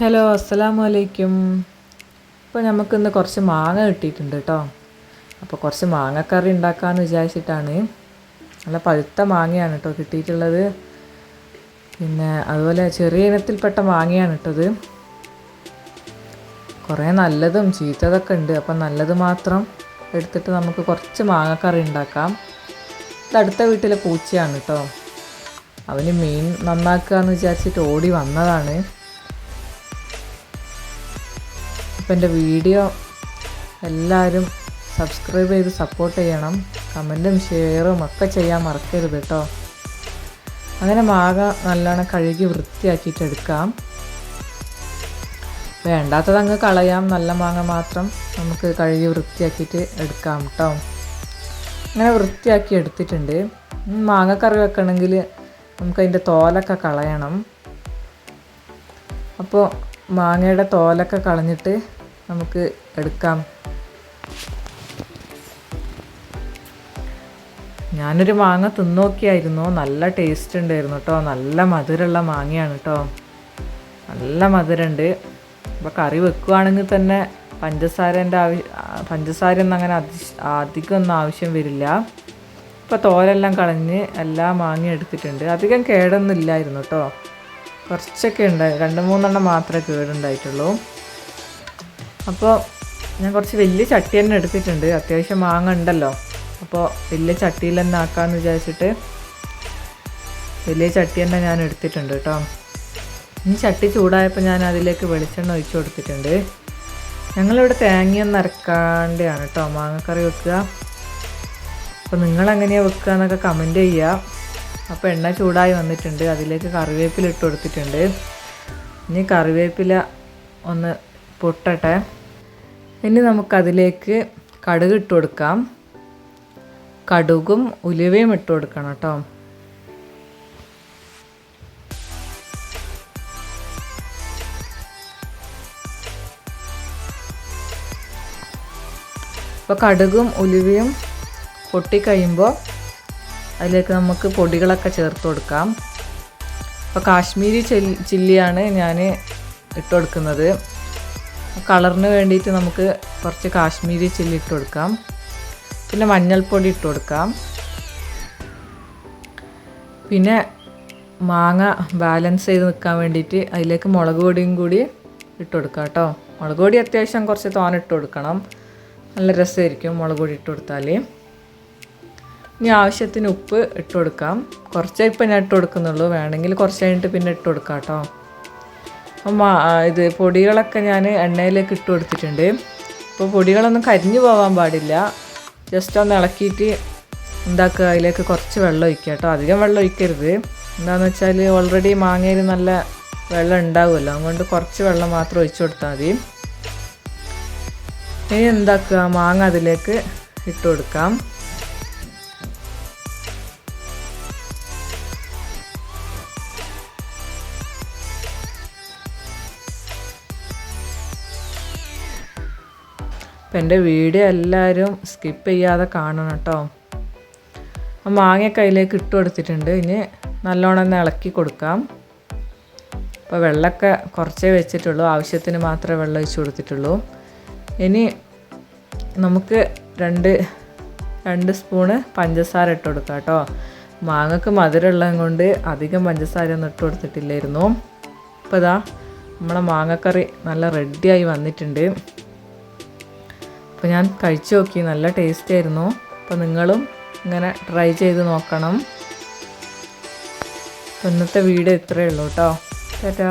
Hello അസ്സലാമു അലൈക്കും ഇപ്പോൾ നമുക്കിന്ന് കുറച്ച് മാങ്ങ കിട്ടിയിട്ടുണ്ട് കേട്ടോ അപ്പോൾ കുറച്ച് മാങ്ങക്കറി ഉണ്ടാക്കാമെന്ന് വിചാരിച്ചിട്ടാണ്. നല്ല പഴുത്ത മാങ്ങയാണ് കേട്ടോ കിട്ടിയിട്ടുള്ളത്. പിന്നെ അതുപോലെ ചെറിയ ഇനത്തിൽപ്പെട്ട മാങ്ങയാണ് ഇട്ടത് കുറേ നല്ലതും ചീത്തതൊക്കെ ഉണ്ട്. അപ്പം നല്ലത് മാത്രം എടുത്തിട്ട് നമുക്ക് കുറച്ച് മാങ്ങക്കറി ഉണ്ടാക്കാം. ഇത് അടുത്ത വീട്ടിലെ പൂച്ചയാണ് കേട്ടോ അവന് മീൻ നന്നാക്കുക എന്ന് വിചാരിച്ചിട്ട് ഓടി വന്നതാണ്. അപ്പം എന്റെ വീഡിയോ എല്ലാവരും സബ്സ്ക്രൈബ് ചെയ്ത് സപ്പോർട്ട് ചെയ്യണം. കമന്റും ഷെയറും ഒക്കെ ചെയ്യാൻ മറക്കരുത് കേട്ടോ അങ്ങനെ മാങ്ങ നല്ലോണം കഴുകി വൃത്തിയാക്കിയിട്ട് എടുക്കാം. വേണ്ടാത്തത് അങ്ങ് കളയാം. നല്ല മാങ്ങ മാത്രം നമുക്ക് കഴുകി വൃത്തിയാക്കിയിട്ട് എടുക്കാം കേട്ടോ അങ്ങനെ വൃത്തിയാക്കി എടുത്തിട്ടുണ്ട്. മാങ്ങ മാങ്ങക്കറി വെക്കണമെങ്കിൽ നമുക്ക് അതിന്റെ തോലൊക്കെ കളയണം. അപ്പോൾ മാങ്ങയുടെ തോലൊക്കെ കളഞ്ഞിട്ട് നമുക്ക് എടുക്കാം. ഞാനൊരു മാങ്ങ തിന്നോക്കിയായിരുന്നു. നല്ല ടേസ്റ്റ് ഉണ്ടായിരുന്നു കേട്ടോ നല്ല മധുരമുള്ള മാങ്ങയാണ് കേട്ടോ നല്ല മധുരമുണ്ട്. അപ്പോൾ കറി വെക്കുവാണെങ്കിൽ തന്നെ പഞ്ചസാരന്റെ ആവശ്യം പഞ്ചസാരയൊന്നും അങ്ങനെ അധികം അധികമൊന്നും ആവശ്യം വരില്ല. ഇപ്പോൾ തോലെല്ലാം കളഞ്ഞ് എല്ലാ മാങ്ങ എടുത്തിട്ടുണ്ട്. അധികം കേടൊന്നും ഇല്ലായിരുന്നു കേട്ടോ കുറച്ചൊക്കെ ഉണ്ടായി. രണ്ട് മൂന്നെണ്ണം മാത്രമേ കേടുണ്ടായിട്ടുള്ളൂ. അപ്പോൾ ഞാൻ കുറച്ച് വലിയ ചട്ടി തന്നെ എടുത്തിട്ടുണ്ട്. അത്യാവശ്യം മാങ്ങ ഉണ്ടല്ലോ. അപ്പോൾ വലിയ ചട്ടിയിൽ തന്നെ ആക്കാമെന്ന് വിചാരിച്ചിട്ട് വലിയ ചട്ടി തന്നെ ഞാൻ എടുത്തിട്ടുണ്ട് കേട്ടോ ഈ ചട്ടി ചൂടായപ്പോൾ ഞാൻ അതിലേക്ക് വെളിച്ചെണ്ണ ഒഴിച്ചു കൊടുത്തിട്ടുണ്ട്. ഞങ്ങളിവിടെ തേങ്ങയൊന്നും അരക്കാണ്ടാണ് കേട്ടോ മാങ്ങക്കറി വെക്കുക. അപ്പോൾ നിങ്ങൾ എങ്ങനെയാണ് വെക്കുക എന്നൊക്കെ കമന്റ് ചെയ്യുക അപ്പോൾ എണ്ണ ചൂടായി വന്നിട്ടുണ്ട്. അതിലേക്ക് കറിവേപ്പില ഇട്ട് കൊടുത്തിട്ടുണ്ട്. ഇനി കറിവേപ്പില ഒന്ന് പൊട്ടട്ടെ. ഇനി നമുക്കതിലേക്ക് കടുക് ഇട്ട് കൊടുക്കാം. കടുകും ഉലുവയും ഇട്ട് കൊടുക്കണം കേട്ടോ അപ്പോൾ കടുകും ഉലുവയും പൊട്ടിക്കഴിയുമ്പോൾ അതിലേക്ക് നമുക്ക് പൊടികളൊക്കെ ചേർത്ത് കൊടുക്കാം. അപ്പോൾ കാശ്മീരി ചില്ലിയാണ് ഞാൻ ഇട്ട് കൊടുക്കുന്നത്. കളറിന് വേണ്ടിയിട്ട് നമുക്ക് കുറച്ച് കാശ്മീരി ചില്ലി ഇട്ട് കൊടുക്കാം. പിന്നെ മഞ്ഞൾപ്പൊടി ഇട്ട് കൊടുക്കാം. പിന്നെ മാങ്ങ ബാലൻസ് ചെയ്ത് നിൽക്കാൻ വേണ്ടിയിട്ട് അതിലേക്ക് മുളക് പൊടിയും കൂടി ഇട്ട് കൊടുക്കാം കേട്ടോ. മുളക് പൊടി അത്യാവശ്യം കുറച്ച് തോന ഇട്ട് കൊടുക്കണം. നല്ല രസമായിരിക്കും മുളക് പൊടി ഇട്ട് കൊടുത്താൽ ഇനി ആവശ്യത്തിന് ഉപ്പ് ഇട്ട് കൊടുക്കാം. കുറച്ചേ ഇപ്പം ഞാൻ ഇട്ട് കൊടുക്കുന്നുള്ളൂ. വേണമെങ്കിൽ കുറച്ച് കഴിഞ്ഞിട്ട് പിന്നെ ഇട്ട് കൊടുക്കാം കേട്ടോ. ഇത് പൊടികളൊക്കെ ഞാൻ എണ്ണയിലേക്ക് ഇട്ട് കൊടുത്തിട്ടുണ്ട്. അപ്പോൾ പൊടികളൊന്നും കരിഞ്ഞു പോകാൻ പാടില്ല. ജസ്റ്റ് ഒന്ന് ഇളക്കിയിട്ട് എന്താക്കുക അതിലേക്ക് കുറച്ച് വെള്ളം ഒഴിക്കുക കേട്ടോ. അധികം വെള്ളം ഒഴിക്കരുത്. എന്താണെന്ന് വെച്ചാൽ ഓൾറെഡി മാങ്ങയിൽ നല്ല വെള്ളം ഉണ്ടാവുമല്ലോ. അതുകൊണ്ട് കുറച്ച് വെള്ളം മാത്രം ഒഴിച്ചു കൊടുത്താൽ മതി. ഇനി എന്താക്കുക മാങ്ങ അതിലേക്ക് ഇട്ട് കൊടുക്കാം. അപ്പം എന്റെ വീഡിയോ എല്ലാവരും സ്കിപ്പ് ചെയ്യാതെ കാണണം കേട്ടോ. ആ മാങ്ങയൊക്കെ അതിലേക്ക് ഇട്ട് കൊടുത്തിട്ടുണ്ട്. ഇനി നല്ലോണം ഒന്ന് ഇളക്കി കൊടുക്കാം. അപ്പോൾ വെള്ളമൊക്കെ കുറച്ചേ വെച്ചിട്ടുള്ളൂ. ആവശ്യത്തിന് മാത്രമേ വെള്ളം ഒഴിച്ച് കൊടുത്തിട്ടുള്ളൂ. ഇനി നമുക്ക് രണ്ട് രണ്ട് സ്പൂണ് പഞ്ചസാര ഇട്ട് കൊടുക്കാം കേട്ടോ. മാങ്ങക്ക് മധുരമുള്ളത് കൊണ്ട് അധികം പഞ്ചസാര ഒന്നും ഇട്ട് കൊടുത്തിട്ടില്ലായിരുന്നു. അപ്പോൾ ഇതാ നമ്മളെ മാങ്ങക്കറി നല്ല റെഡിയായി വന്നിട്ടുണ്ട്. അപ്പോൾ ഞാൻ കഴിച്ചു നോക്കി. നല്ല ടേസ്റ്റ് ആയിരുന്നു. അപ്പോൾ നിങ്ങളും ഇങ്ങനെ ട്രൈ ചെയ്ത് നോക്കണം. ഇന്നത്തെ വീഡിയോ ഇത്രയേ ഉള്ളൂ കേട്ടോ ടാറ്റാ.